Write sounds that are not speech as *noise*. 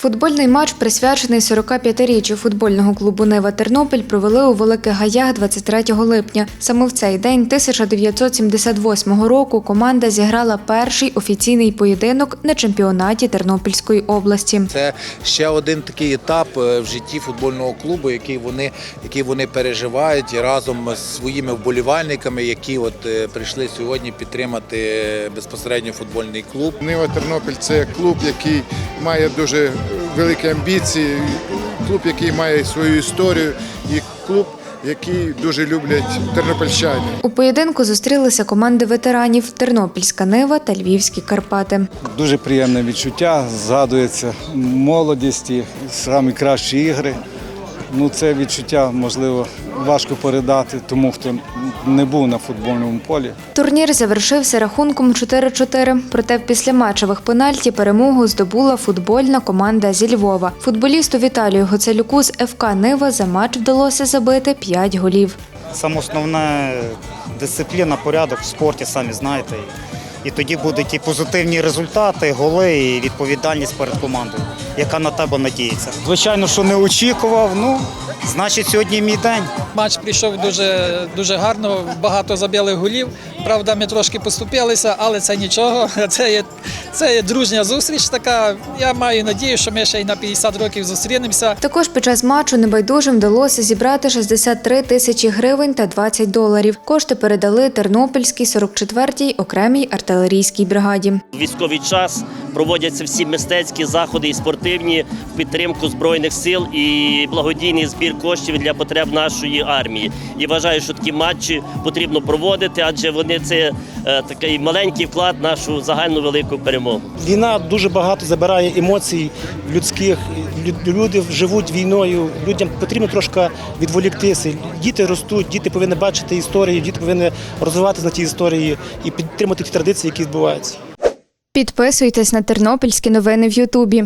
Футбольний матч, присвячений 45-річчю футбольного клубу Нива Тернопіль, провели у Великих Гаях 23 липня. Саме в цей день 1978 року команда зіграла перший офіційний поєдинок на чемпіонаті Тернопільської області. Це ще один такий етап е, в житті футбольного клубу, який вони, який вони переживають і разом з своїми вболівальниками, які от е, прийшли сьогодні підтримати е, безпосередньо футбольний клуб. Нива Тернопіль це клуб, який має дуже великі амбіції, клуб, який має свою історію, і клуб, який дуже люблять тернопільчані. У поєдинку зустрілися команди ветеранів Тернопільська Нива та Львівські Карпати. Дуже приємне відчуття, згадується молодість і самі кращі ігри. Ну, це відчуття, можливо, важко передати тому, хто не був на футбольному полі. Турнір завершився рахунком 4-4, проте в післяматчевих пенальті перемогу здобула футбольна команда зі Львова. Футболісту Віталію Гоцелюку з ФК Нива за матч вдалося забити 5 голів. Саме основне дисципліна, порядок в спорті, самі знаєте. І тоді будуть і позитивні результати, голи, і відповідальність перед командою, яка на тебе надіється. Звичайно, що не очікував. Ну, значить, сьогодні мій день. Матч прийшов дуже, дуже гарно, багато забили голів. Правда, ми трошки поступилися, але це нічого. *laughs* Це є, це є дружня зустріч така. Я маю надію, що ми ще й на 50 років зустрінемося. Також під час матчу небайдужим вдалося зібрати 63 тисячі гривень та 20 доларів. Кошти передали Тернопільській 44-й окремій артилерійській бригаді. Військовий час проводяться всі мистецькі заходи і спортивні в підтримку збройних сил і благодійний збір коштів для потреб нашої армії. І вважаю, що такі матчі потрібно проводити, адже вони це е, такий маленький вклад в нашу загальну велику перемогу. Війна дуже багато забирає емоцій людських. Люди живуть війною. Людям потрібно трошки відволіктися. Діти ростуть, діти повинні бачити історію, діти повинні розвиватися на тій історії і підтримати ті традиції, які відбуваються. Підписуйтесь на тернопільські новини в Ютубі.